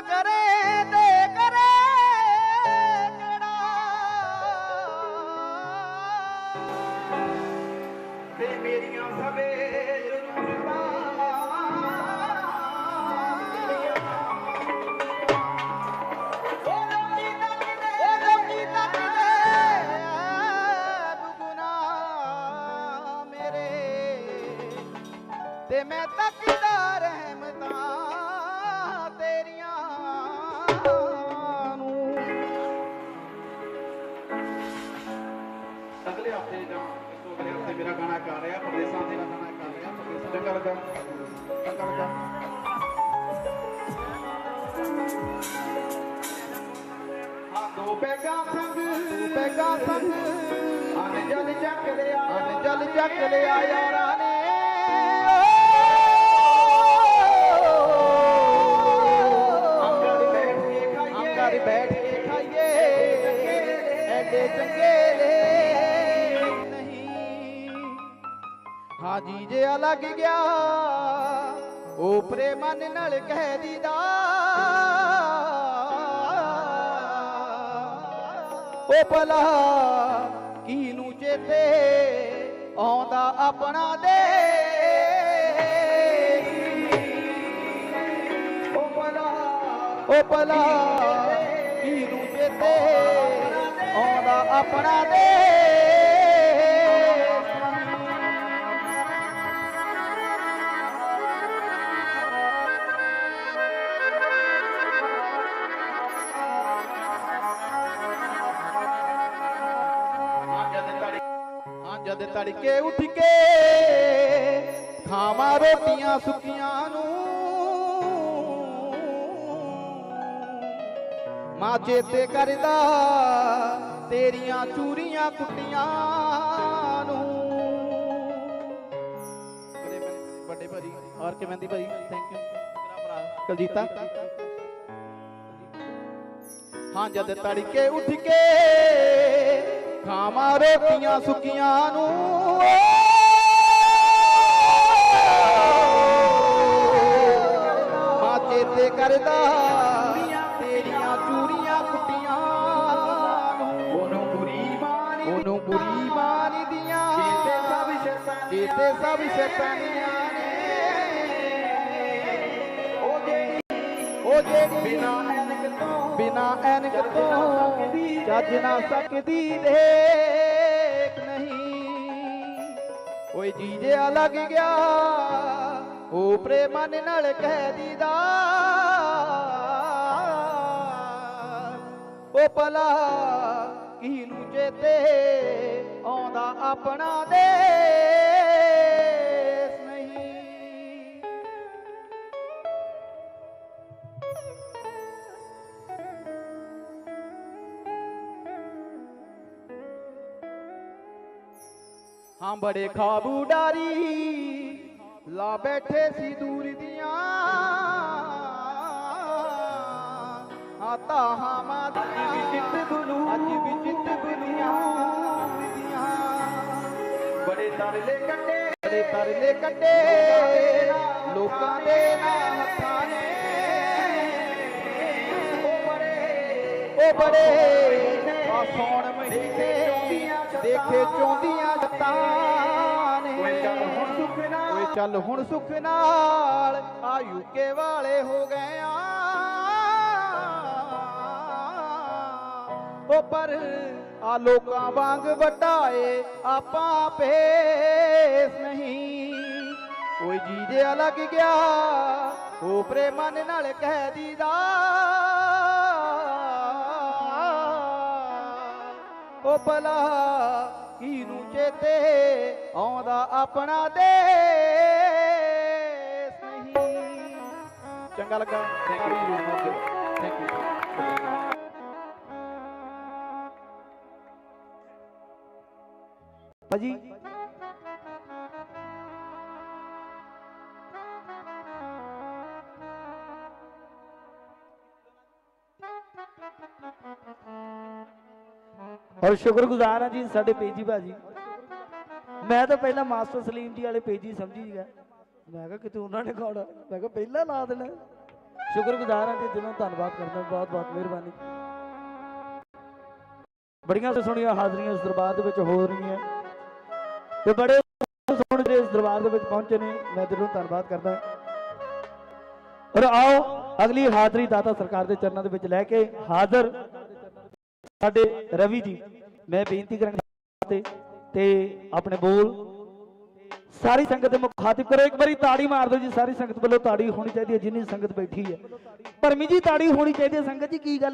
ਕਰੇ ਤੇ ਕਰੇ ਕਿਹੜਾ? ਤੇ ਮੇਰੀਆਂ ਸਵੇ ਤੇ ਮੈਂ ਤੱਕਦਾ ਰਹਿਮਤਾਂ। ਅਗਲੇ ਹਫ਼ਤੇ ਜਾਂ ਇਸ ਤੋਂ ਅਗਲੇ ਹਫ਼ਤੇ ਮੇਰਾ ਗਾਣਾ ਕਰ ਰਿਹਾ ਪਰਦੇਸਾਂ ਦੇ ਗਾਣਾ ਕਰ ਰਿਹਾ ਪਰਦੇਸਾਂ ਚੰਗਾ ਲੱਗਾ ਚੰਗਾ ਲੱਗਾ ਹਾਂ ਦੋ ਪੈਗਾ ਸੰਗ ਪੈਗਾ ਸੰਗ ਅਨ ਜਲ ਚੱਕ ਲਿਆ ਅਨ ਜਲ ਚੱਕ ਲਿਆ ਯਾਰਾਂ। ਹਾਜੀ ਜੇ ਲੱਗ ਗਿਆ। ਉਹ ਪ੍ਰੇਮਨ ਨਾਲ ਕਹਿ ਦੀਦਾ। ਉਹ ਭਲਾ ਕੀਨੂੰ ਚੇਤੇ ਆਉਂਦਾ ਆਪਣਾ ਦੇ। ਉਹ ਬਲਾ ਉਹ ਭਲਾ ਕੀ ਨੂੰ ਚੇਤੇ ਆਉਂਦਾ ਆਪਣਾ ਦੇ। ਜਦ ਤੜਕੇ ਉੱਠ ਕੇ ਖਾਵਾਂ ਰੋਟੀਆਂ ਸੁੱਕੀਆਂ ਨੂੰ। ਮਾਂ ਚੇਤੇ ਕਰਦਾ ਤੇਰੀਆਂ ਚੂਰੀਆਂ ਕੁੱਟੀਆਂ ਨੂੰ। ਵੱਡੇ ਭਾਜੀ, ਔਰ ਕਿਵੇਂ ਦੀ ਭਾਜੀ? ਥੈਂਕ ਯੂ ਤੇਰਾ ਭਰਾ? ਕਲਜੀਤਾ। ਹਾਂ, ਜਦ ਤੜਕੇ ਉੱਠ ਕੇ ਖਾਵਾਂ ਰੋਟੀਆਂ ਸੁੱਕੀਆਂ ਨੂੰ। ਮਾਂ ਚੇਤੇ ਕਰਦਾ ਤੇਰੀਆਂ ਚੂਰੀਆਂ ਕੁੱਟੀਆਂ। ਨੂੰ ਉਹਨੂੰ ਬੁਰੀ ਮਾਨੀ ਉਹਨੂੰ ਬੁਰੀ ਮਾਨਦੀਆਂ ਤੇ ਸਭ ਸ਼ੈਤਾਨੀਆਂ ਜੀਤੇ ਸਭ ਸ਼ੈਤਾਨੀਆਂ ਨੇ। ਉਹ ਜਿਹੜੀ ਉਹ ਜਿਹੜੀ ਬਿਨਾ ਐਨਕ ਤੋਂ ਬਿਨਾ ਐਨਕ ਤੋਂ ਚੱਜ ਨਾ ਸਕਦੀ ਦੇਖ ਨਹੀਂ। ਓਏ ਜੀਜਿਆ ਲੱਗ ਗਿਆ ਉਹ ਪ੍ਰੇਮਨ ਨਾਲ ਕਹਿ ਦੀਦਾ। ਉਹ ਭਲਾ ਕੀਨੂੰ ਚੇਤੇ ਆਉਂਦਾ ਆਪਣਾ ਦੇ ਹਾਂ ਬੜੇ ਖਾਬ ਉਡਾਰੀ ਲਾ ਬੈਠੇ ਸੀ ਦੂਰ ਦੀਆਂ। ਆਤਾ ਹਾਂ ਦੀਆਂ ਵੀ ਚਿੱਤ ਗੁਲੂ ਅੱਜ ਵੀ ਗੁਲੀਆਂ ਦੀਆਂ ਬੜੇ ਤਰਲੇ ਕੱਟੇ ਬੜੇ ਤਰਲੇ ਕੱਢੇ ਲੋਕਾਂ ਦੇ ਨਾਲ ਹੱਥਾਂ ਨੇ। ਉਹ ਬੜੇ ਉਹ ਬੜੇ। ਆ ਸੌਣ ਮਹੀਨੇ। ਦੇਖੇ ਚੋਂਦੀਆਂ ਜੱਤਾਂ ਚੱਲ ਨੇ ਹੁਣ ਸੁੱਖ ਨਾਲ। ਓਏ ਚੱਲ ਹੁਣ ਸੁੱਖ ਨਾਲ। ਆ ਯੂਕੇ ਵਾਲੇ ਹੋ ਗਏ ਆ। ਉਹ ਪਰ ਆ ਲੋਕਾਂ ਵਾਂਗ ਵਟਾਏ ਆਪਾਂ ਭੇਸ ਨਹੀਂ। ਓਏ ਜੀ ਜੇ ਲੱਗ ਗਿਆ ਉਹ ਪ੍ਰੇਮਨ ਨਾਲ ਕਹਿ ਦੀਦਾ ਉਹ ਭਲਾ ਕੀਨੂੰ ਚੇਤੇ ਆਉਂਦਾ ਆਪਣਾ ਦੇਸ ਨਹੀਂ? ਚੰਗਾ ਲੱਗਾ। ਥੈਂਕ ਯੂ ਥੈਂਕ ਯੂ ਭਾਜੀ ਔਰ ਸ਼ੁਕਰਗੁਜ਼ਾਰ ਹਾਂ ਜੀ ਸਾਡੇ ਪੇਜੀ ਭਾਜੀ। ਮੈਂ ਤਾਂ ਪਹਿਲਾਂ ਮਾਸਟਰ ਸਲੀਮ ਜੀ ਵਾਲੇ ਪੇਜੀ ਸਮਝੀ ਗਿਆ। ਮੈਂ ਕਿਹਾ ਕਿਤੇ ਉਹਨਾਂ ਨੇ ਗਾਉਣਾ। ਮੈਂ ਕਿਹਾ ਪਹਿਲਾਂ ਲਾ ਦੇਣਾ। ਸ਼ੁਕਰਗੁਜ਼ਾਰ ਹਾਂ ਜੀ, ਦਿਲੋਂ ਧੰਨਵਾਦ ਕਰਦਾ। ਬਹੁਤ ਬਹੁਤ ਮਿਹਰਬਾਨੀ। ਬੜੀਆਂ ਸੋਹਣੀਆਂ ਹਾਜ਼ਰੀਆਂ ਇਸ ਦਰਬਾਰ ਦੇ ਵਿੱਚ ਹੋ ਰਹੀਆਂ। ਤੇ ਬੜੇ ਸੋਹਣੇ ਜਿਹੜੇ ਇਸ ਦਰਬਾਰ ਦੇ ਵਿੱਚ ਪਹੁੰਚੇ ਨੇ। ਮੈਂ ਦਿਲੋਂ ਧੰਨਵਾਦ ਕਰਦਾ। ਔਰ ਆਓ ਅਗਲੀ ਹਾਜ਼ਰੀ ਦਾਤਾ ਸਰਕਾਰ ਦੇ ਚਰਨਾਂ ਦੇ ਵਿੱਚ ਲੈ ਕੇ ਹਾਜ਼ਰ ਸਾਡੇ ਰਵੀ ਜੀ, ਮੈਂ ਬੇਨਤੀ ਕਰਾਂਗਾ ਤੇ ਤੇ ਆਪਣੇ ਬੋਲ ਸਾਰੀ ਸੰਗਤ ਦੇ ਮੁਖਾਤਿਬ ਕਰੋ, ਇੱਕ ਵਾਰੀ ਤਾੜੀ ਮਾਰ ਦਿਓ ਜੀ, ਸਾਰੀ ਸੰਗਤ ਵੱਲੋਂ ਤਾੜੀ ਹੋਣੀ ਚਾਹੀਦੀ ਹੈ, ਜਿੰਨੀ ਸੰਗਤ ਬੈਠੀ ਹੈ। ਭਰਮੀ ਜੀ, ਤਾੜੀ ਹੋਣੀ ਚਾਹੀਦੀ ਹੈ, ਸੰਗਤ ਜੀ, ਕੀ ਗੱਲ